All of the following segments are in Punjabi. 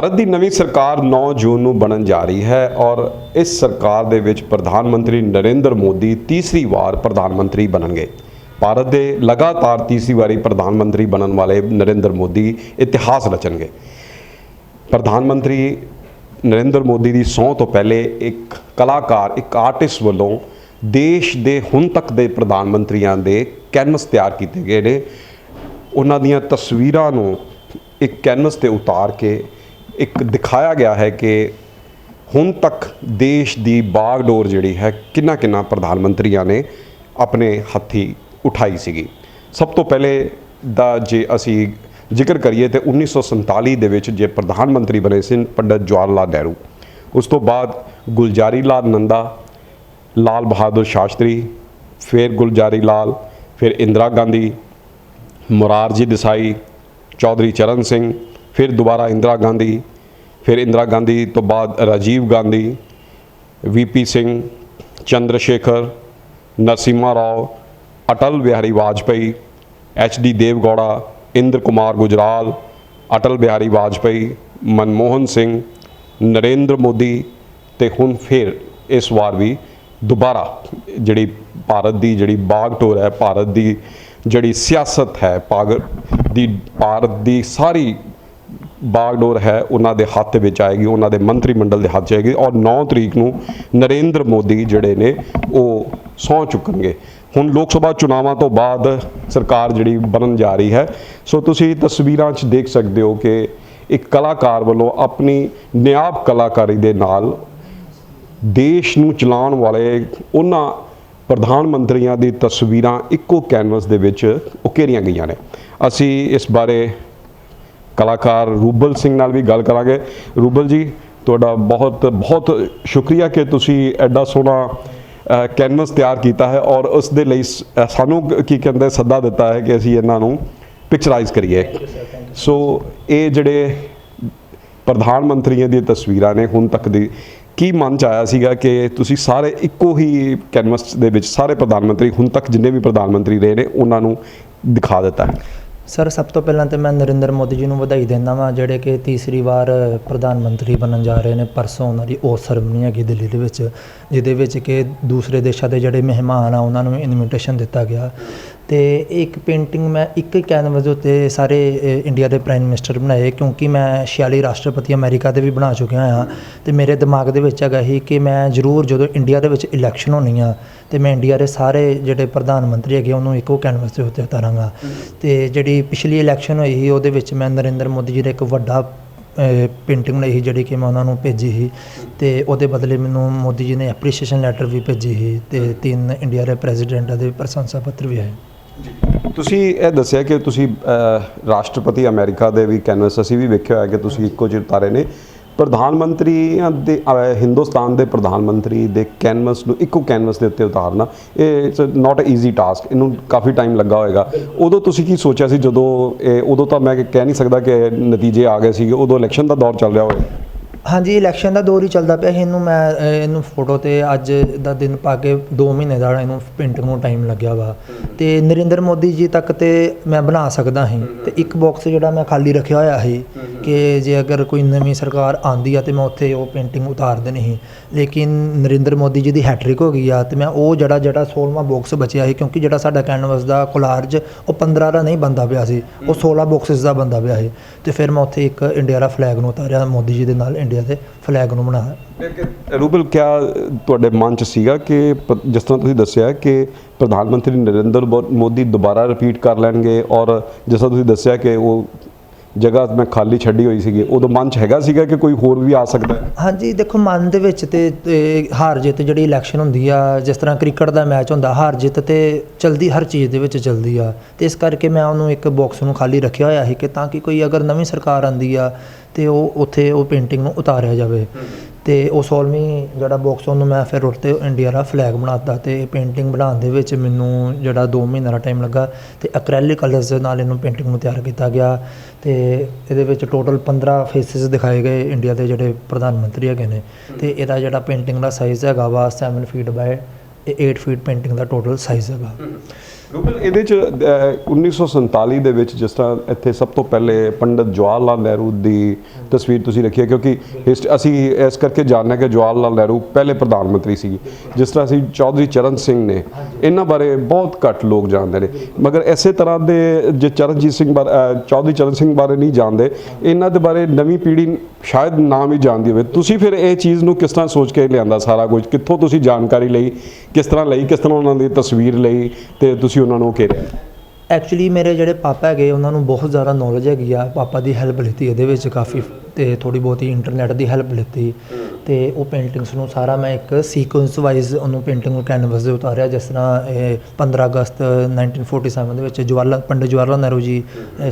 ਭਾਰਤ ਦੀ ਨਵੀਂ ਸਰਕਾਰ 9 ਜੂਨ ਨੂੰ ਬਣਨ ਜਾ ਰਹੀ ਹੈ ਔਰ ਇਸ ਸਰਕਾਰ ਦੇ ਵਿੱਚ ਪ੍ਰਧਾਨ ਮੰਤਰੀ ਨਰਿੰਦਰ ਮੋਦੀ ਤੀਸਰੀ ਵਾਰ ਪ੍ਰਧਾਨ ਮੰਤਰੀ ਬਣਨਗੇ। ਭਾਰਤ ਦੇ ਲਗਾਤਾਰ ਤੀਸਰੀ ਵਾਰੀ ਪ੍ਰਧਾਨ ਮੰਤਰੀ ਬਣਨ ਵਾਲੇ ਨਰਿੰਦਰ ਮੋਦੀ ਇਤਿਹਾਸ ਰਚਣਗੇ। ਪ੍ਰਧਾਨ ਮੰਤਰੀ ਨਰਿੰਦਰ ਮੋਦੀ ਦੀ ਸਹੁੰ ਤੋਂ ਪਹਿਲੇ ਇੱਕ ਕਲਾਕਾਰ, ਇੱਕ ਆਰਟਿਸਟ ਵੱਲੋਂ ਦੇਸ਼ ਦੇ ਹੁਣ ਤੱਕ ਦੇ ਪ੍ਰਧਾਨ ਮੰਤਰੀਆਂ ਦੇ ਕੈਨਵਸ ਤਿਆਰ ਕੀਤੇ ਗਏ ਨੇ। ਉਹਨਾਂ ਦੀਆਂ ਤਸਵੀਰਾਂ ਨੂੰ ਇੱਕ ਕੈਨਵਸ ਤੇ ਉਤਾਰ ਕੇ ਇੱਕ ਦਿਖਾਇਆ ਗਿਆ ਹੈ ਕਿ ਹੁਣ ਤੱਕ ਦੇਸ਼ ਦੀ ਬਾਗਡੋਰ ਜਿਹੜੀ ਹੈ ਕਿੰਨਾ ਕਿੰਨਾ ਪ੍ਰਧਾਨ ਮੰਤਰੀਆਂ ਨੇ ਆਪਣੇ ਹੱਥੀ ਉਠਾਈ ਸੀਗੀ। ਸਭ ਤੋਂ ਪਹਿਲੇ ਦਾ ਜੇ ਅਸੀਂ ਜ਼ਿਕਰ ਕਰੀਏ ਤੇ 1947 ਦੇ ਵਿੱਚ ਜੇ ਪ੍ਰਧਾਨ ਮੰਤਰੀ ਬਣੇ ਸੀ ਪੰਡਤ ਜਵਾਹਰ ਲਾਲ ਨਹਿਰੂ, ਉਸ ਤੋਂ ਬਾਅਦ ਗੁਲਜ਼ਾਰੀ ਲਾਲ ਨੰਦਾ, ਲਾਲ ਬਹਾਦਰ ਸ਼ਾਸਤਰੀ, ਫਿਰ ਗੁਲਜ਼ਾਰੀ ਲਾਲ ਫਿਰ ਇੰਦਰਾ ਗਾਂਧੀ, ਮੁਰਾਰਜੀ ਦੇਸਾਈ, ਚੌਧਰੀ ਚਰਨ ਸਿੰਘ ਫਿਰ ਦੁਬਾਰਾ ਇੰਦਰਾ ਗਾਂਧੀ, ਫਿਰ ਇੰਦਰਾ ਗਾਂਧੀ ਤੋਂ ਬਾਅਦ Rajiv Gandhi VP Singh Chandra Shekhar Narasimha Rao, Atal Bihari Vajpayee H D Deve Gowda Inder Kumar Gujral, Atal Bihari Vajpayee, Manmohan Singh, Narendra Modi ਤੇ ਹੁਣ ਫਿਰ ਇਸ ਵਾਰ ਵੀ ਦੁਬਾਰਾ ਜਿਹੜੀ ਭਾਰਤ ਦੀ ਜਿਹੜੀ ਬਾਗ ਟੋਰ ਹੈ, ਭਾਰਤ ਦੀ ਜਿਹੜੀ ਸਿਆਸਤ ਹੈ ਪਾਗ ਦੀ ਭਾਰਤ ਦੀ ਸਾਰੀ ਬਾਗਡੋਰ ਹੈ, ਉਹਨਾਂ ਦੇ ਹੱਥ ਵਿੱਚ ਆਏਗੀ, ਉਹਨਾਂ ਦੇ ਮੰਤਰੀ ਮੰਡਲ ਦੇ ਹੱਥ 'ਚ ਆਏਗੀ ਔਰ 9 ਤਰੀਕ ਨੂੰ ਨਰਿੰਦਰ ਮੋਦੀ ਜਿਹੜੇ ਨੇ ਉਹ ਸਹੁੰ ਚੁੱਕਣਗੇ। ਹੁਣ ਲੋਕ ਸਭਾ ਚੁਣਾਵਾਂ ਤੋਂ ਬਾਅਦ ਸਰਕਾਰ ਜਿਹੜੀ ਬਣਨ ਜਾ ਰਹੀ ਹੈ, ਸੋ ਤੁਸੀਂ ਤਸਵੀਰਾਂ 'ਚ ਦੇਖ ਸਕਦੇ ਹੋ ਕਿ ਇੱਕ ਕਲਾਕਾਰ ਵੱਲੋਂ ਆਪਣੀ ਨਿਆਬ ਕਲਾਕਾਰੀ ਦੇ ਨਾਲ ਦੇਸ਼ ਨੂੰ ਚਲਾਉਣ ਵਾਲੇ ਉਹਨਾਂ ਪ੍ਰਧਾਨ ਮੰਤਰੀਆਂ ਦੀ ਤਸਵੀਰਾਂ ਇੱਕੋ ਕੈਨਵਸ ਦੇ ਵਿੱਚ ਉਕੇਰੀਆਂ ਗਈਆਂ ਨੇ। ਅਸੀਂ ਇਸ ਬਾਰੇ ਕਲਾਕਾਰ ਰੂਬਲ ਸਿੰਘ ਨਾਲ ਵੀ ਗੱਲ ਕਰਾਂਗੇ। ਰੂਬਲ ਜੀ, ਤੁਹਾਡਾ ਬਹੁਤ ਬਹੁਤ ਸ਼ੁਕਰੀਆ ਕਿ ਤੁਸੀਂ ਐਡਾ ਸੋਹਣਾ ਕੈਨਵਸ ਤਿਆਰ ਕੀਤਾ ਹੈ ਔਰ ਉਸ ਦੇ ਲਈ ਸ- ਸਾਨੂੰ ਕੀ ਕਹਿੰਦੇ, ਸੱਦਾ ਦਿੱਤਾ ਹੈ ਕਿ ਅਸੀਂ ਇਹਨਾਂ ਨੂੰ ਪਿਕਚਰਾਈਜ਼ ਕਰੀਏ। ਸੋ ਇਹ ਜਿਹੜੇ ਪ੍ਰਧਾਨ ਮੰਤਰੀਆਂ ਦੀਆਂ ਤਸਵੀਰਾਂ ਨੇ ਹੁਣ ਤੱਕ ਦੀ, ਕੀ ਮਨ ਚ ਆਇਆ ਸੀਗਾ ਕਿ ਤੁਸੀਂ ਸਾਰੇ ਇੱਕੋ ਹੀ ਕੈਨਵਸ ਦੇ ਵਿੱਚ ਸਾਰੇ ਪ੍ਰਧਾਨ ਮੰਤਰੀ, ਹੁਣ ਤੱਕ ਜਿੰਨੇ ਵੀ ਪ੍ਰਧਾਨ ਮੰਤਰੀ ਰਹੇ ਨੇ, ਉਹਨਾਂ ਨੂੰ ਦਿਖਾ ਦਿੱਤਾ ਹੈ? ਸਰ, ਸਭ ਤੋਂ ਪਹਿਲਾਂ ਤੇ ਮੈਂ ਨਰਿੰਦਰ ਮੋਦੀ ਜੀ ਨੂੰ ਵਧਾਈ ਦਿੰਦਾ ਵਾਂ, ਜਿਹੜੇ ਕਿ ਤੀਸਰੀ ਵਾਰ ਪ੍ਰਧਾਨ ਮੰਤਰੀ ਬਣਨ ਜਾ ਰਹੇ ਨੇ ਪਰਸੋਂ ਉਹਨਾਂ ਦੀ ਉਹ ਸਰਮਨੀ ਹੈਗੀ ਦਿੱਲੀ ਦੇ ਵਿੱਚ, ਜਿਹਦੇ ਵਿੱਚ ਕਿ ਦੂਸਰੇ ਦੇਸ਼ਾਂ ਦੇ ਜਿਹੜੇ ਮਹਿਮਾਨ ਆ, ਉਹਨਾਂ ਨੂੰ ਇਨਵੀਟੇਸ਼ਨ ਦਿੱਤਾ ਗਿਆ। ਤੇ ਇੱਕ ਪੇਂਟਿੰਗ ਮੈਂ ਇੱਕ ਕੈਨਵਸ ਦੇ ਉੱਤੇ ਸਾਰੇ ਇੰਡੀਆ ਦੇ ਪ੍ਰਾਈਮ ਮਿਨਿਸਟਰ ਬਣਾਏ, ਕਿਉਂਕਿ ਮੈਂ 46 ਰਾਸ਼ਟਰਪਤੀ ਅਮਰੀਕਾ ਦੇ ਵੀ ਬਣਾ ਚੁੱਕਿਆ ਹਾਂ ਤੇ ਮੇਰੇ ਦਿਮਾਗ ਦੇ ਵਿੱਚ ਹੈਗਾ ਹੀ ਕਿ ਮੈਂ ਜ਼ਰੂਰ ਜਦੋਂ ਇੰਡੀਆ ਦੇ ਵਿੱਚ ਇਲੈਕਸ਼ਨ ਹੋਣੀ ਆ ਤੇ ਮੈਂ ਇੰਡੀਆ ਦੇ ਸਾਰੇ ਜਿਹੜੇ ਪ੍ਰਧਾਨ ਮੰਤਰੀ ਹੈਗੇ, ਉਹਨੂੰ ਇੱਕੋ ਕੈਨਵਸ ਦੇ ਉੱਤੇ ਉਤਾਰਾਂਗਾ। ਤੇ ਜਿਹੜੀ ਪਿਛਲੀ ਇਲੈਕਸ਼ਨ ਹੋਈ ਸੀ, ਉਹਦੇ ਵਿੱਚ ਮੈਂ ਨਰਿੰਦਰ ਮੋਦੀ ਜੀ ਦਾ ਇੱਕ ਵੱਡਾ ਪੇਂਟਿੰਗ ਬਣਾਈ ਸੀ, ਜਿਹੜੀ ਕਿ ਮੈਂ ਉਹਨਾਂ ਨੂੰ ਭੇਜੀ ਸੀ। ਤੇ ਉਹਦੇ ਬਦਲੇ ਮੈਨੂੰ ਮੋਦੀ ਜੀ ਨੇ ਐਪਰੀਸ਼ੀਏਸ਼ਨ ਲੈਟਰ ਵੀ ਭੇਜੀ ਸੀ ਤੇ ਤਿੰਨ ਇੰਡੀਆ ਦੇ ਪ੍ਰੈਜ਼ੀਡੈਂਟਾਂ ਦੇ ਪ੍ਰਸ਼ੰਸਾ ਪੱਤਰ ਵੀ ਆਏ। ਤੁਸੀਂ ਇਹ ਦੱਸਿਆ ਕਿ ਤੁਸੀਂ ਰਾਸ਼ਟਰਪਤੀ ਅਮਰੀਕਾ ਦੇ ਵੀ ਕੈਨਵਸ, ਅਸੀਂ ਵੀ ਵੇਖਿਆ ਹੋਇਆ ਕਿ ਤੁਸੀਂ ਇੱਕੋ ਜਿਹੇ ਉਤਾਰੇ ਨੇ। ਪ੍ਰਧਾਨ ਮੰਤਰੀ ਦੇ ਹਿੰਦੁਸਤਾਨ ਦੇ ਪ੍ਰਧਾਨ ਮੰਤਰੀ ਦੇ ਕੈਨਵਸ ਨੂੰ, ਇੱਕੋ ਕੈਨਵਸ ਦੇ ਉੱਤੇ ਉਤਾਰਨਾ, ਇਹ it's not a easy task ਇਹਨੂੰ ਕਾਫੀ ਟਾਈਮ ਲੱਗਾ ਹੋਏਗਾ। ਉਦੋਂ ਤੁਸੀਂ ਕੀ ਸੋਚਿਆ ਸੀ ਜਦੋਂ ਇਹ, ਉਦੋਂ ਤਾਂ ਮੈਂ ਕਹਿ ਨਹੀਂ ਸਕਦਾ ਕਿ ਨਤੀਜੇ ਆ ਗਏ ਸੀਗੇ, ਉਦੋਂ ਇਲੈਕਸ਼ਨ ਦਾ ਦੌਰ ਚੱਲ ਰਿਹਾ ਹੋਵੇ ਹਾਂਜੀ ਇਲੈਕਸ਼ਨ ਦਾ ਦੌਰ ਹੀ ਚੱਲਦਾ ਪਿਆ ਸੀ। ਇਹਨੂੰ ਮੈਂ ਇਹਨੂੰ ਫੋਟੋ ਤੇ ਅੱਜ ਦਾ ਦਿਨ ਪਾ ਕੇ 2 ਮਹੀਨੇ ਦਾ ਇਹਨੂੰ ਪੇਂਟਿੰਗ ਨੂੰ ਟਾਈਮ ਲੱਗਿਆ ਵਾ। ਤੇ ਨਰਿੰਦਰ ਮੋਦੀ ਜੀ ਤੱਕ ਤੇ ਮੈਂ ਬਣਾ ਸਕਦਾ ਸੀ। ਤੇ ਇੱਕ ਬਾਕਸ ਜਿਹੜਾ ਮੈਂ ਖਾਲੀ ਰੱਖਿਆ ਹੋਇਆ ਸੀ ਕਿ ਜੇ ਅਗਰ ਕੋਈ ਨਵੀਂ ਸਰਕਾਰ ਆਂਦੀ ਆ ਤੇ ਮੈਂ ਉੱਥੇ ਉਹ ਪੇਂਟਿੰਗ ਉਤਾਰ ਦੇਣੀ ਸੀ। ਲੇਕਿਨ ਨਰਿੰਦਰ ਮੋਦੀ ਜੀ ਦੀ ਹੈਟ੍ਰਿਕ ਹੋ ਗਈ ਆ ਤੇ ਮੈਂ ਉਹ ਜਿਹੜਾ ਜਿਹੜਾ 16ਵਾਂ ਬਾਕਸ ਬਚਿਆ ਸੀ, ਕਿਉਂਕਿ ਜਿਹੜਾ ਸਾਡਾ ਕੈਨਵਸ ਦਾ ਕੋਲਾਰਜ ਉਹ 15 ਦਾ ਨਹੀਂ ਬੰਦਾ ਪਿਆ ਸੀ। ਉਹ 16 ਬਾਕਸਸ ਦਾ ਬੰਦਾ ਪਿਆ ਸੀ। ਤੇ ਫਿਰ ਮੈਂ ਉੱਥੇ ਇੱਕ ਇੰਡੀਆ ਦਾ ਫਲੈਗ ਨੂੰ ਉਤਾਰਿਆ, ਮੋਦੀ ਜੀ ਦੇ ਨਾਲ ਇੰਡੀਆ ਦੇ ਫਲੈਗ ਨੂੰ ਬਣਾਇਆ। ਰੂਬਲ, ਕਿਆ ਤੁਹਾਡੇ ਮਨ ਚ ਸੀਗਾ ਕਿ ਜਿਸ ਤਰ੍ਹਾਂ ਤੁਸੀਂ ਦੱਸਿਆ ਕਿ ਪ੍ਰਧਾਨ ਮੰਤਰੀ ਨਰਿੰਦਰ ਮੋ- ਮੋਦੀ ਦੁਬਾਰਾ ਰਿਪੀਟ ਕਰ ਲੈਣਗੇ ਔਰ ਜਿਸ ਤਰ੍ਹਾਂ ਤੁਸੀਂ ਦੱਸਿਆ ਕਿ ਉਹ ਜਗ੍ਹਾ ਮੈਂ ਖਾਲੀ ਛੱਡੀ ਹੋਈ ਸੀਗੀ। ਉਦੋਂ ਮਨ ਚ ਹੈਗਾ ਸੀਗਾ ਕਿ ਕੋਈ ਹੋਰ ਵੀ ਆ ਸਕਦਾ ਹੈ? ਹਾਂਜੀ, ਦੇਖੋ, ਮਨ ਦੇ ਵਿੱਚ ਤੇ ਤੇ ਹਾਰ ਜਿੱਤ ਜਿਹੜੀ ਇਲੈਕਸ਼ਨ ਹੁੰਦੀ ਆ, ਜਿਸ ਤਰ੍ਹਾਂ ਕ੍ਰਿਕਟ ਦਾ ਮੈਚ ਹੁੰਦਾ, ਹਾਰ ਜਿੱਤ ਤੇ ਚਲਦੀ, ਹਰ ਚੀਜ਼ ਦੇ ਵਿੱਚ ਚਲਦੀ ਆ। ਤੇ ਇਸ ਕਰਕੇ ਮੈਂ ਉਹਨੂੰ ਇੱਕ ਬਾਕਸ ਨੂੰ ਖਾਲੀ ਰੱਖਿਆ ਹੋਇਆ ਸੀ ਕਿ ਤਾਂ ਕਿ ਕੋਈ ਅਗਰ ਨਵੀਂ ਸਰਕਾਰ ਆਂਦੀ ਆ ਤੇ ਉਹ ਉੱਥੇ ਉਹ ਪੇਂਟਿੰਗ ਨੂੰ ਉਤਾਰਿਆ ਜਾਵੇ। ਤੇ ਉਹ 16ਵੀਂ ਜਿਹੜਾ ਬਾਕਸ ਉਹਨੂੰ ਮੈਂ ਫਿਰ ਉੱਤੇ ਇੰਡੀਆ ਦਾ ਫਲੈਗ ਬਣਾਤਾ ਤੇ ਪੇਂਟਿੰਗ ਬਣਾਉਣ ਦੇ ਵਿੱਚ ਮੈਨੂੰ ਜਿਹੜਾ 2 ਮਹੀਨਾ ਦਾ ਟਾਈਮ ਲੱਗਾ ਤੇ ਐਕ੍ਰੈਲਿਕ ਕਲਰਸ ਦੇ ਨਾਲ ਇਹਨੂੰ ਪੇਂਟਿੰਗ ਨੂੰ ਤਿਆਰ ਕੀਤਾ ਗਿਆ ਤੇ ਇਹਦੇ ਵਿੱਚ ਟੋਟਲ 15 ਫੇਸਿਸ ਦਿਖਾਏ ਗਏ ਇੰਡੀਆ ਦੇ ਜਿਹੜੇ ਪ੍ਰਧਾਨ ਮੰਤਰੀ ਹੈਗੇ ਨੇ। ਤੇ ਇਹਦਾ ਜਿਹੜਾ ਪੇਂਟਿੰਗ ਦਾ ਸਾਈਜ਼ ਹੈਗਾ ਵਾ 7 ਫੀਟ ਬਾਏ 8 ਫੀਟ ਪੇਂਟਿੰਗ ਦਾ ਟੋਟਲ ਸਾਈਜ਼ ਹੈਗਾ। ਰੂਬਲ ਇਹਦੇ ਚ ਅਹ, 1947 ਦੇ ਵਿੱਚ ਜਿਸ ਤਰ੍ਹਾਂ ਇੱਥੇ ਸਭ ਤੋਂ ਪਹਿਲੇ ਪੰਡਤ ਜਵਾਹਰ ਲਾਲ ਨਹਿਰੂ ਦੀ ਤਸਵੀਰ ਤੁਸੀਂ ਰੱਖੀ ਹੈ ਕਿਉਂਕਿ ਹਿਸਟ- ਅਸੀਂ ਇਸ ਕਰਕੇ ਜਾਣਦੇ ਹਾਂ ਕਿ ਜਵਾਹਰ ਲਾਲ ਨਹਿਰੂ ਪਹਿਲੇ ਪ੍ਰਧਾਨ ਮੰਤਰੀ ਸੀ ਜਿਸ ਤਰ੍ਹਾਂ ਅਸੀਂ ਚੌਧਰੀ ਚਰਨ ਸਿੰਘ ਨੇ ਇਹਨਾਂ ਬਾਰੇ ਬਹੁਤ ਘੱਟ ਲੋਕ ਜਾਣਦੇ ਨੇ। ਮਗਰ ਇਸੇ ਤਰ੍ਹਾਂ ਦੇ ਜੇ ਚਰਨਜੀਤ ਸਿੰਘ ਬਾਰੇ ਚੌਧਰੀ ਚਰਨ ਸਿੰਘ ਬਾਰੇ ਨਹੀਂ ਜਾਣਦੇ ਇਹਨਾਂ ਦੇ ਬਾਰੇ ਨਵੀਂ ਪੀੜ੍ਹੀ ਸ਼ਾਇਦ ਨਾਮ ਹੀ ਜਾਣਦੀ ਹੋਵੇ। ਤੁਸੀਂ ਫਿਰ ਇਹ ਚੀਜ਼ ਨੂੰ ਕਿਸ ਤਰ੍ਹਾਂ ਸੋਚ ਕੇ ਲਿਆਂਦਾ ਸਾਰਾ ਕੁਝ? ਕਿੱਥੋਂ ਤੁਸੀਂ ਜਾਣਕਾਰੀ ਲਈ? ਕਿਸ ਤਰ੍ਹਾਂ ਲਈ? ਕਿਸ ਤਰ੍ਹਾਂ ਉਹਨਾਂ ਦੀ ਤਸਵੀਰ ਲਈ? ਤੇ ਤੁਸੀਂ ਉਹਨਾਂ ਨੂੰ ਘੇਰਿਆ ਐਕਚੁਅਲੀ ਮੇਰੇ ਜਿਹੜੇ ਪਾਪਾ ਹੈਗੇ ਉਹਨਾਂ ਨੂੰ ਬਹੁਤ ਜ਼ਿਆਦਾ ਨੌਲੇਜ ਹੈਗੀ ਆ। ਪਾਪਾ ਦੀ ਹੈਲਪ ਲਿੱਤੀ ਇਹਦੇ ਵਿੱਚ ਕਾਫੀ ਤੇ ਥੋੜੀ ਬਹੁਤੀ ਇੰਟਰਨੈਟ ਦੀ ਹੈਲਪ ਲਿੱਤੀ। ਤੇ ਉਹ ਪੇਂਟਿੰਗਸ ਨੂੰ ਸਾਰਾ ਮੈਂ ਇੱਕ ਸੀਕੁਐਂਸ ਵਾਈਜ਼ ਉਹਨੂੰ ਪੇਂਟਿੰਗ ਨੂੰ ਕੈਨਵਸ ਦੇ ਉਤਾਰਿਆ, ਜਿਸ ਤਰ੍ਹਾਂ ਇਹ 15 ਅਗਸਤ 1947 ਦੇ ਵਿੱਚ ਜਵਾਹਰ ਪੰਡਿਤ ਜਵਾਹਰ ਲਾਲ ਨਹਿਰੂ ਜੀ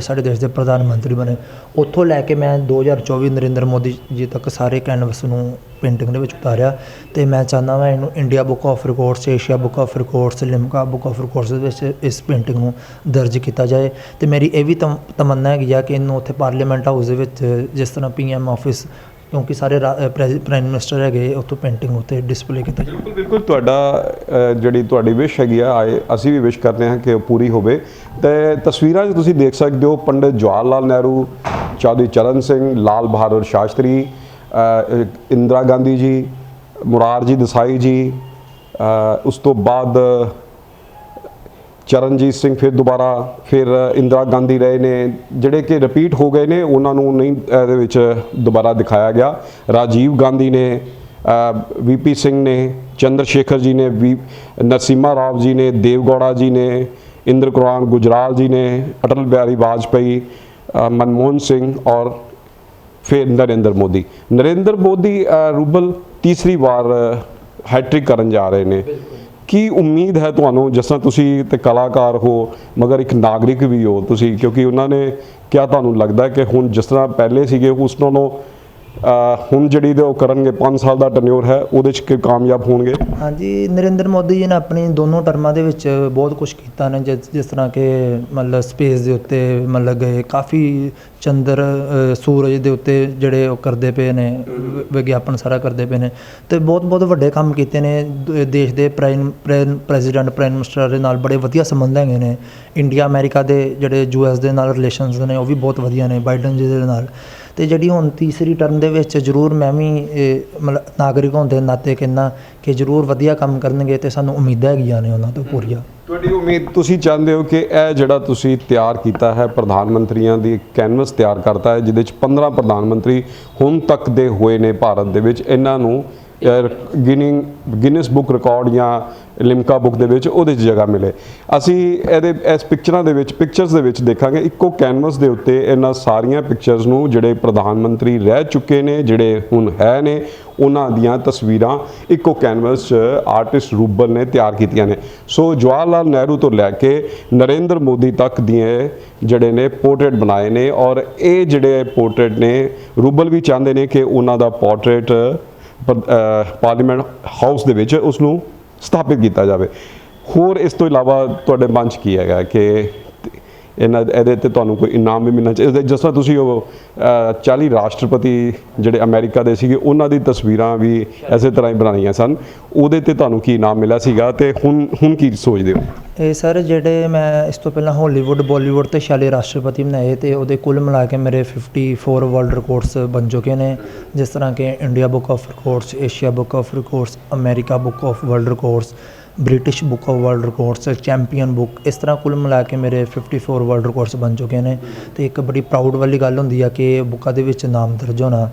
ਸਾਡੇ ਦੇਸ਼ ਦੇ ਪ੍ਰਧਾਨ ਮੰਤਰੀ ਬਣੇ। ਉੱਥੋਂ ਲੈ ਕੇ ਮੈਂ 2024 ਨਰਿੰਦਰ ਮੋਦੀ ਜੀ ਤੱਕ ਸਾਰੇ ਕੈਨਵਸ ਨੂੰ ਪੇਂਟਿੰਗ ਦੇ ਵਿੱਚ ਉਤਾਰਿਆ ਤੇ ਮੈਂ ਚਾਹੁੰਦਾ ਮੈਂ ਇਹਨੂੰ India book of records Asia book of records Limca book of records ਦੇ ਵਿੱਚ ਇਸ ਪੇਂਟਿੰਗ ਨੂੰ ਦਰਜ ਕੀਤਾ ਜਾਏ। ਤੇ ਮੇਰੀ ਇਹ ਵੀ ਤਮ- ਤਮੰਨਾ ਹੈਗੀ ਆ ਕਿ ਇਹਨੂੰ ਉੱਥੇ ਪਾਰਲੀਮੈਂਟ ਹਾਊਸ ਦੇ ਵਿੱਚ ਜਿਸ ਤਰ੍ਹਾਂ ਪੀਐਮ ਆਫਿਸ ਕਿਉਂਕਿ ਸਾਰੇ ਰਾ- ਪ੍ਰਾਈਮ ਮਿਨਿਸਟਰ ਹੈਗੇ, ਉੱਥੋਂ ਪੇਂਟਿੰਗ ਉੱਤੇ ਡਿਸਪਲੇ ਕੀਤਾ ਜਾਏ ਬਿਲਕੁਲ ਬਿਲਕੁਲ, ਤੁਹਾਡਾ ਜਿਹੜੀ ਤੁਹਾਡੀ ਵਿਸ਼ ਹੈਗੀ ਆ, ਆਏ ਅਸੀਂ ਵੀ ਵਿਸ਼ ਕਰਦੇ ਹਾਂ ਕਿ ਉਹ ਪੂਰੀ ਹੋਵੇ। ਤੇ ਤਸਵੀਰਾਂ 'ਚ ਤੁਸੀਂ ਦੇਖ ਸਕਦੇ ਹੋ, ਪੰਡਿਤ ਜਵਾਹਰ ਲਾਲ ਨਹਿਰੂ ਚੌਧਰੀ ਚਰਨ ਸਿੰਘ, ਲਾਲ ਬਹਾਦਰ ਸ਼ਾਸਤਰੀ ਇੰਦਰਾ ਗਾਂਧੀ ਜੀ, ਮੁਰਾਰਜੀ ਦੇਸਾਈ ਜੀ ਉਸ ਤੋਂ ਬਾਅਦ ਚਰਨਜੀਤ ਸਿੰਘ ਫਿਰ ਦੁਬਾਰਾ ਫਿਰ ਇੰਦਰਾ ਗਾਂਧੀ ਰਹੇ ਨੇ, ਜਿਹੜੇ ਕਿ ਰਿਪੀਟ ਹੋ ਗਏ ਨੇ, ਉਹਨਾਂ ਨੂੰ ਨਹੀਂ ਇਹਦੇ ਵਿੱਚ ਦੁਬਾਰਾ ਦਿਖਾਇਆ ਗਿਆ। ਰਾਜੀਵ ਗਾਂਧੀ ਨੇ ਵੀਪੀ ਸਿੰਘ ਨੇ ਚੰਦਰ ਸ਼ੇਖਰ ਜੀ ਨੇ ਵੀ ਨਰਸਿਮਹਾ ਰਾਵ ਜੀ ਨੇ, ਦੇਵਗੌੜਾ ਜੀ ਨੇ, ਇੰਦਰ ਕੁਰਾਨ ਗੁਜਰਾਲ ਜੀ ਨੇ, ਅਟਲ ਬਿਹਾਰੀ ਵਾਜਪੇਈ ਮਨਮੋਹਨ ਸਿੰਘ ਔਰ ਫਿਰ ਨਰਿੰਦਰ ਮੋਦੀ। ਨਰਿੰਦਰ ਮੋਦੀ ਰੂਬਲ ਤੀਸਰੀ ਵਾਰ ਹੈਟ੍ਰਿਕ ਕਰਨ ਜਾ ਰਹੇ ਨੇ। ਕੀ ਉਮੀਦ ਹੈ ਤੁਹਾਨੂੰ? ਜਿਸ ਤਰ੍ਹਾਂ ਤੁਸੀਂ ਤੇ ਕਲਾਕਾਰ ਹੋ, ਮਗਰ ਇੱਕ ਨਾਗਰਿਕ ਵੀ ਹੋ ਤੁਸੀਂ, ਕਿਉਂਕਿ ਉਹਨਾਂ ਨੇ ਕਿਹਾ ਤੁਹਾਨੂੰ ਲੱਗਦਾ ਕਿ ਹੁਣ ਜਿਸ ਤਰ੍ਹਾਂ ਪਹਿਲੇ ਸੀਗੇ, ਉਸ ਨਾਲੋਂ ਹੁਣ ਜਿਹੜੀ ਦੇ ਉਹ ਕਰਨਗੇ 5 ਸਾਲ ਦਾ ਟੈਨਿਓਰ ਹੈ, ਉਹਦੇ 'ਚ ਕਿ ਕਾਮਯਾਬ ਹੋਣਗੇ? ਹਾਂਜੀ, ਨਰਿੰਦਰ ਮੋਦੀ ਜੀ ਨੇ ਆਪਣੀ ਦੋਨੋਂ ਟਰਮਾਂ ਦੇ ਵਿੱਚ ਬਹੁਤ ਕੁਝ ਕੀਤਾ ਨੇ, ਜਿਸ ਜਿਸ ਤਰ੍ਹਾਂ ਕਿ ਮਤਲਬ ਸਪੇਸ ਦੇ ਉੱਤੇ ਮਤਲਬ ਗਏ ਕਾਫੀ ਚੰਦਰ ਸੂਰਜ ਦੇ ਉੱਤੇ ਜਿਹੜੇ ਉਹ ਕਰਦੇ ਪਏ ਨੇ ਵਿਗਿਆਪਨ ਸਾਰਾ ਕਰਦੇ ਪਏ ਨੇ ਤੇ ਬਹੁਤ ਬਹੁਤ ਵੱਡੇ ਕੰਮ ਕੀਤੇ ਨੇ ਦੇਸ਼ ਦੇ prime prime- president prime minister ਦੇ ਨਾਲ ਬੜੇ ਵਧੀਆ ਸੰਬੰਧ ਹੈਗੇ ਨੇ ਇੰਡੀਆ ਅਮਰੀਕਾ ਦੇ ਜਿਹੜੇ ਯੂਐਸ ਦੇ ਨਾਲ ਰਿਲੇਸ਼ਨਸ ਨੇ, ਉਹ ਵੀ ਬਹੁਤ ਵਧੀਆ ਨੇ ਬਾਈਡਨ ਜੀ ਦੇ ਨਾਲ। ਤੇ ਜਿਹੜੀ ਹੁਣ ਤੀਸਰੀ ਟਰਮ ਦੇ ਵਿੱਚ ਜ਼ਰੂਰ ਮੈਂ ਵੀ ਮਤਲਬ ਨਾਗਰਿਕ ਹੋਣ ਦੇ ਨਾਤੇ ਕਹਿੰਦਾ ਕਿ ਜ਼ਰੂਰ ਵਧੀਆ ਕੰਮ ਕਰਨਗੇ ਤੇ ਸਾਨੂੰ ਉਮੀਦਾਂ ਹੈਗੀਆਂ ਨੇ ਉਹਨਾਂ ਤੋਂ ਪੂਰੀਆਂ। ਤੁਹਾਡੀ ਉਮੀਦ, ਤੁਸੀਂ ਚਾਹੁੰਦੇ ਹੋ ਕਿ ਇਹ ਜਿਹੜਾ ਤੁਸੀਂ ਤਿਆਰ ਕੀਤਾ ਹੈ, ਪ੍ਰਧਾਨ ਮੰਤਰੀਆਂ ਦੀ ਕੈਨਵਸ ਤਿਆਰ ਕਰਤਾ ਹੈ, ਜਿਹਦੇ ਚ 15 ਪ੍ਰਧਾਨ ਮੰਤਰੀ ਹੁਣ ਤੱਕ ਦੇ ਹੋਏ ਨੇ ਭਾਰਤ ਦੇ ਵਿੱਚ, ਇਹਨਾਂ ਨੂੰ ਗਿਨਿੰਗ ਗਿਨਿਸ ਬੁੱਕ ਰਿਕਾਰਡ ਜਾਂ ਲਿਮਕਾ ਬੁੱਕ ਦੇ ਵਿੱਚ ਉਹਦੇ 'ਚ ਜਗ੍ਹਾ ਮਿਲੇ। ਅਸੀਂ ਇਹਦੇ, ਇਸ ਪਿਕਚਰਾਂ ਦੇ ਵਿੱਚ ਪਿਕਚਰਸ ਦੇ ਵਿੱਚ ਦੇਖਾਂਗੇ, ਇੱਕੋ ਕੈਨਵਸ ਦੇ ਉੱਤੇ ਇਹਨਾਂ ਸਾਰੀਆਂ ਪਿਕਚਰਸ ਨੂੰ ਜਿਹੜੇ ਪ੍ਰਧਾਨ ਮੰਤਰੀ ਰਹਿ ਚੁੱਕੇ ਨੇ, ਜਿਹੜੇ ਹੁਣ ਹੈ ਨੇ, ਉਹਨਾਂ ਦੀਆਂ ਤਸਵੀਰਾਂ ਇੱਕੋ ਕੈਨਵਸ 'ਚ ਆਰਟਿਸਟ ਰੂਬਲ ਨੇ ਤਿਆਰ ਕੀਤੀਆਂ ਨੇ। ਸੋ ਜਵਾਹਰ ਲਾਲ ਨਹਿਰੂ ਤੋਂ ਲੈ ਕੇ ਨਰਿੰਦਰ ਮੋਦੀ ਤੱਕ ਦੀਆਂ ਜਿਹੜੇ ਨੇ ਪੋਰਟਰੇਟ ਬਣਾਏ ਨੇ ਔਰ ਇਹ ਜਿਹੜੇ ਪੋਰਟਰੇਟ ਨੇ, ਰੂਬਲ ਵੀ ਚਾਹੁੰਦੇ ਨੇ ਕਿ ਉਹਨਾਂ ਦਾ ਪੋਰਟਰੇਟ ਪਾਰਲੀਮੈਂਟ ਹਾਊਸ ਦੇ ਵਿੱਚ ਉਸ ਨੂੰ ਸਥਾਪਿਤ ਕੀਤਾ ਜਾਵੇ। ਹੋਰ ਇਸ ਤੋਂ ਇਲਾਵਾ ਤੁਹਾਡੇ ਮਨ 'ਚ ਕੀ ਹੈਗਾ ਕਿ ਇਹਨਾਂ ਇਹਦੇ ਤੇ ਤੁਹਾਨੂੰ ਕੋਈ ਇਨਾਮ ਵੀ ਮਿਲਣਾ ਚਾਹੀਦਾ। ਜਿਸ ਤਰ੍ਹਾਂ ਤੁਸੀਂ ਉਹ ਅ, 40 ਰਾਸ਼ਟਰਪਤੀ ਜਿਹੜੇ ਅਮਰੀਕਾ ਦੇ ਸੀਗੇ ਉਹਨਾਂ ਦੀ ਤਸਵੀਰਾਂ ਵੀ ਐਸੇ ਤਰ੍ਹਾਂ ਹੀ ਬਣਾਈਆਂ ਸਨ। ਉਹਦੇ ਤੇ ਤੁਹਾਨੂੰ ਕੀ ਇਨਾਮ ਮਿਲਿਆ ਸੀਗਾ ਤੇ ਹੁਣ ਹੁਣ ਕੀ ਸੋਚਦੇ ਹੋ? ਇਹ ਸਰ ਜਿਹੜੇ ਮੈਂ ਇਸ ਤੋਂ ਪਹਿਲਾਂ ਹਾਲੀਵੁੱਡ ਬਾਲੀਵੁੱਡ ਤੇ 46 ਰਾਸ਼ਟਰਪਤੀ ਬਣਾਏ ਤੇ ਉਹਦੇ ਕੁੱਲ ਮਿਲਾ ਕੇ ਮੇਰੇ 54 ਵਰਲਡ ਰਿਕਾਰਡਸ ਬਣ ਚੁੱਕੇ ਨੇ। ਜਿਸ ਤਰ੍ਹਾਂ ਕਿ India book of records Asia book of records America book of world records British book of world records champion book ਇਸ ਤਰ੍ਹਾਂ ਕੁੱਲ ਮਿਲਾ ਕੇ ਮੇਰੇ 54 ਵਰਲਡ ਰਿਕਾਰਡਸ ਬਣ ਚੁੱਕੇ ਨੇ। ਅਤੇ ਇੱਕ ਬੜੀ ਪ੍ਰਾਊਡ ਵਾਲੀ ਗੱਲ ਹੁੰਦੀ ਆ ਕਿ ਬੁੱਕਾਂ ਦੇ ਵਿੱਚ ਨਾਮ ਦਰਜ ਹੋਣਾ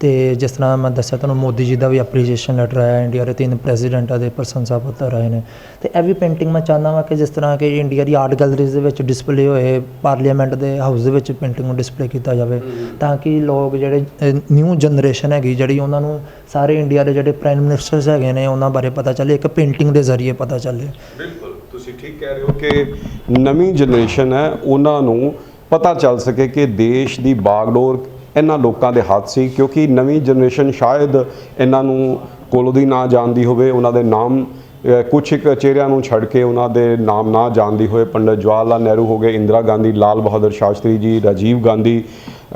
ਤੇ ਜਿਸ ਤਰ੍ਹਾਂ ਮੈਂ ਦੱਸਿਆ ਤੁਹਾਨੂੰ ਮੋਦੀ ਜੀ ਦਾ ਵੀ ਐਪਰੀਸ਼ੀਏਸ਼ਨ ਲੈਟਰ ਆਇਆ ਇੰਡੀਆ ਦੇ ਤਿੰਨ ਪ੍ਰੈਜ਼ੀਡੈਂਟਾਂ ਦੇ ਪ੍ਰਸ਼ੰਸਾ ਪੱਤਰ ਆਏ ਨੇ। ਤੇ ਇਹ ਵੀ ਪੇਂਟਿੰਗ ਮੈਂ ਚਾਹੁੰਦਾ ਵਾਂ ਕਿ ਜਿਸ ਤਰ੍ਹਾਂ ਕਿ ਇੰਡੀਆ ਦੀ ਆਰਟ ਗੈਲਰੀਜ਼ ਦੇ ਵਿੱਚ ਡਿਸਪਲੇ ਹੋਏ ਪਾਰਲੀਮੈਂਟ ਦੇ ਹਾਊਸ ਦੇ ਵਿੱਚ ਪੇਂਟਿੰਗ ਨੂੰ ਡਿਸਪਲੇ ਕੀਤਾ ਜਾਵੇ ਤਾਂ ਕਿ ਲੋਕ ਜਿਹੜੇ ਨਿਊ ਜਨਰੇਸ਼ਨ ਹੈਗੀ ਜਿਹੜੀ ਉਹਨਾਂ ਨੂੰ ਸਾਰੇ ਇੰਡੀਆ ਦੇ ਜਿਹੜੇ ਪ੍ਰਾਈਮ ਮਿਨਿਸਟਰਸ ਹੈਗੇ ਨੇ ਉਹਨਾਂ ਬਾਰੇ ਪਤਾ ਚੱਲੇ ਇੱਕ ਪੇਂਟਿੰਗ ਦੇ ਜ਼ਰੀਏ ਪਤਾ ਚੱਲੇ। ਬਿਲਕੁਲ ਤੁਸੀਂ ਠੀਕ ਕਹਿ ਰਹੇ ਹੋ ਕਿ ਨਵੀਂ ਜਨਰੇਸ਼ਨ ਹੈ ਉਹਨਾਂ ਨੂੰ ਪਤਾ ਚੱਲ ਸਕੇ ਕਿ ਦੇਸ਼ ਦੀ ਬਾਗਡੋਰ ਇਹਨਾਂ ਲੋਕਾਂ ਦੇ ਹੱਥ ਸੀ ਕਿਉਂਕਿ ਨਵੀਂ ਜਨਰੇਸ਼ਨ ਸ਼ਾਇਦ ਇਹਨਾਂ ਨੂੰ ਕੋਲੋਂ ਦੀ ਨਾ ਜਾਣਦੀ ਹੋਵੇ ਉਹਨਾਂ ਦੇ ਨਾਮ ਅ, ਕੁਛ ਇੱਕ ਚਿਹਰਿਆਂ ਨੂੰ ਛੱਡ ਕੇ ਉਹਨਾਂ ਦੇ ਨਾਮ ਨਾ ਜਾਣਦੀ ਹੋਏ ਪੰਡਿਤ ਜਵਾਹਰ ਲਾਲ ਨਹਿਰੂ ਹੋ ਗਏ ਇੰਦਰਾ ਗਾਂਧੀ ਲਾਲ ਬਹਾਦਰ ਸ਼ਾਸਤਰੀ ਜੀ ਰਾਜੀਵ ਗਾਂਧੀ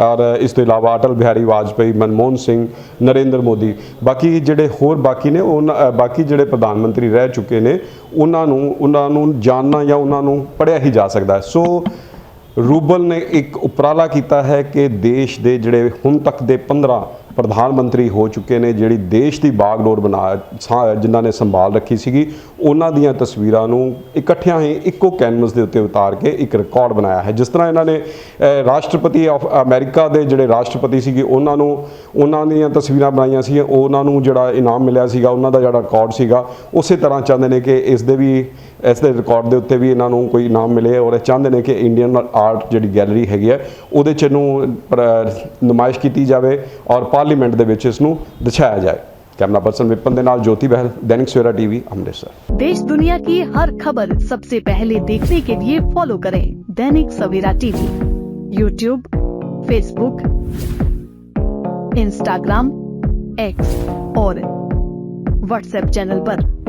ਔਰ ਇਸ ਤੋਂ ਇਲਾਵਾ ਅਟਲ ਬਿਹਾਰੀ ਵਾਜਪੇਈ ਮਨਮੋਹਨ ਸਿੰਘ ਨਰਿੰਦਰ ਮੋਦੀ। ਬਾਕੀ ਜਿਹੜੇ ਹੋਰ ਬਾਕੀ ਨੇ ਉਹਨਾਂ ਬਾਕੀ ਜਿਹੜੇ ਪ੍ਰਧਾਨ ਮੰਤਰੀ ਰਹਿ ਚੁੱਕੇ ਨੇ ਉਹਨਾਂ ਨੂੰ ਉਹਨਾਂ ਨੂੰ ਜਾਣਨਾ ਜਾਂ ਉਹਨਾਂ ਨੂੰ ਪੜ੍ਹਿਆ ਹੀ ਜਾ ਸਕਦਾ ਸੋ ਰੂਬਲ ਨੇ ਇੱਕ ਉਪਰਾਲਾ ਕੀਤਾ ਹੈ ਕਿ ਦੇਸ਼ ਦੇ ਜਿਹੜੇ ਹੁਣ ਤੱਕ ਦੇ 15 ਪ੍ਰਧਾਨ ਮੰਤਰੀ ਹੋ ਚੁੱਕੇ ਨੇ, ਜਿਹੜੀ ਦੇਸ਼ ਦੀ ਬਾਗਡੋਰ ਬਣਾ, ਸਾ- ਜਿਨ੍ਹਾਂ ਨੇ ਸੰਭਾਲ ਰੱਖੀ ਸੀਗੀ, ਉਹਨਾਂ ਦੀਆਂ ਤਸਵੀਰਾਂ ਨੂੰ ਇਕੱਠਿਆਂ ਹੀ ਇੱਕੋ ਕੈਨਵਸ ਦੇ ਉੱਤੇ ਉਤਾਰ ਕੇ ਇੱਕ ਰਿਕਾਰਡ ਬਣਾਇਆ ਹੈ। ਜਿਸ ਤਰ੍ਹਾਂ ਇਹਨਾਂ ਨੇ ਰਾਸ਼ਟਰਪਤੀ ਆਫ ਅਮਰੀਕਾ ਦੇ ਜਿਹੜੇ ਰਾਸ਼ਟਰਪਤੀ ਸੀਗੇ, ਉਹਨਾਂ ਨੂੰ, ਉਹਨਾਂ ਦੀਆਂ ਤਸਵੀਰਾਂ ਬਣਾਈਆਂ ਸੀ, ਉਹਨਾਂ ਨੂੰ ਜਿਹੜਾ ਇਨਾਮ ਮਿਲਿਆ ਸੀਗਾ, ਉਹਨਾਂ ਦਾ ਜਿਹੜਾ ਰਿਕਾਰਡ ਸੀਗਾ, ਉਸੇ ਤਰ੍ਹਾਂ ਚਾਹੁੰਦੇ ਨੇ ਕਿ ਇਸ ਦੇ ਵੀ, ਇਸ ਦੇ ਰਿਕਾਰਡ ਦੇ ਉੱਤੇ ਵੀ ਇਹਨਾਂ ਨੂੰ ਕੋਈ ਇਨਾਮ ਮਿਲੇ ਔਰ ਇਹ ਚਾਹੁੰਦੇ ਨੇ ਕਿ ਇੰਡੀਅਨ ਆਰਟ ਜਿਹੜੀ ਗੈਲਰੀ ਹੈਗੀ ਹੈ, ਉਹਦੇ ਚ ਇਹਨੂੰ ਪ੍ਰ- ਨੁਮਾਇਸ਼ ਕੀਤੀ ਜਾਵੇ ਔਰ ਪਾਰਲੀਮੈਂਟ ਦੇ ਵਿੱਚ ਇਸ ਨੂੰ ਦਿਖਾਇਆ ਜਾਏ ਕੈਮਰਾ ਪਰਸਨ ਵਿਪਨ ਦੇ ਨਾਲ ਜੋਤੀ ਬਹਿਲ ਦੈਨਿਕ ਸਵੇਰਾ ਟੀਵੀ ਅੰਮ੍ਰਿਤਸਰ देश दुनिया की हर खबर सबसे पहले देखने के लिए फॉलो करें Dainik Savera TV YouTube Facebook Instagram X और व्हाट्सएप चैनल पर।